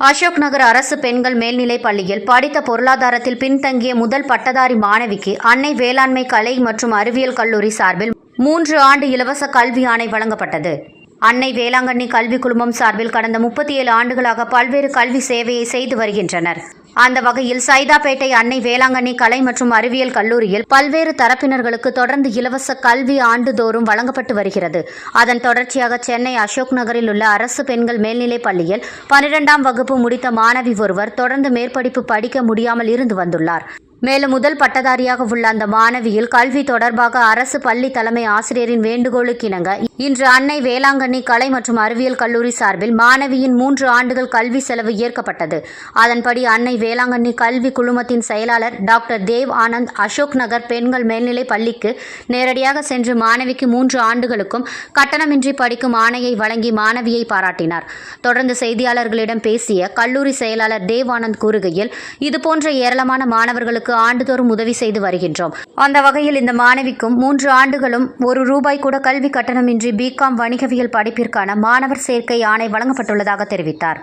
அசோக் நகர் அரசு பெண்கள் மேல்நிலைப் பள்ளியில் படித்த பொருளாதாரத்தில் பின்தங்கிய முதல் பட்டதாரி மாணவிக்கு அன்னை வேளாண்மை கலை மற்றும் அறிவியல் கல்லூரி சார்பில் மூன்று ஆண்டு இலவச கல்வி ஆணை வழங்கப்பட்டது. அன்னை வேளாங்கண்ணி கல்வி குழுமம் சார்பில் கடந்த முப்பத்தி ஏழு ஆண்டுகளாக பல்வேறு கல்வி சேவையை செய்து வருகின்றனர். அந்த வகையில் சைதாப்பேட்டை அன்னை வேளாங்கண்ணி கலை மற்றும் அறிவியல் கல்லூரியில் பல்வேறு தரப்பினர்களுக்கு தொடர்ந்து இலவச கல்வி ஆண்டுதோறும் வழங்கப்பட்டு வருகிறது. அதன் தொடர்ச்சியாக சென்னை அசோக் நகரில் உள்ள அரசு பெண்கள் மேல்நிலைப் பள்ளியில் பனிரெண்டாம் வகுப்பு முடித்த மாணவி ஒருவர் தொடர்ந்து மேற்படிப்பு படிக்க முடியாமல் இருந்து வந்துள்ளார். மேலும் முதல் பட்டதாரியாக உள்ள அந்த மாணவியில் கல்வி தொடர்பாக அரசு பள்ளி தலைமை ஆசிரியரின் வேண்டுகோளுக்கிணங்க இன்று அன்னை வேளாங்கண்ணி கலை மற்றும் அறிவியல் கல்லூரி சார்பில் மாணவியின் மூன்று ஆண்டுகள் கல்வி செலவு ஏற்கப்பட்டது. அதன்படி அன்னை வேளாங்கண்ணி கல்வி குழுமத்தின் செயலாளர் டாக்டர் தேவ் ஆனந்த் அசோக் நகர் பெண்கள் மேல்நிலை பள்ளிக்கு நேரடியாக சென்று மாணவிக்கு மூன்று ஆண்டுகளுக்கும் கட்டணமின்றி படிக்கும் ஆணையை வழங்கி மாணவியை பாராட்டினார். தொடர்ந்து செய்தியாளர்களிடம் பேசிய கல்லூரி செயலாளர் தேவ் ஆனந்த் கூறுகையில் இதுபோன்ற ஏராளமான மாணவர்களுக்கு ஆண்டுதோறும் உதவி செய்து வருகின்றோம். அந்த வகையில் இந்த மாணவிக்கும் மூன்று ஆண்டுகளும் ஒரு ரூபாய் கூட கல்வி கட்டணமின்றி பிகாம் வணிகவியல் படிப்பிற்கான மாணவர் சேர்க்கை ஆணை வழங்கப்பட்டுள்ளதாக தெரிவித்தார்.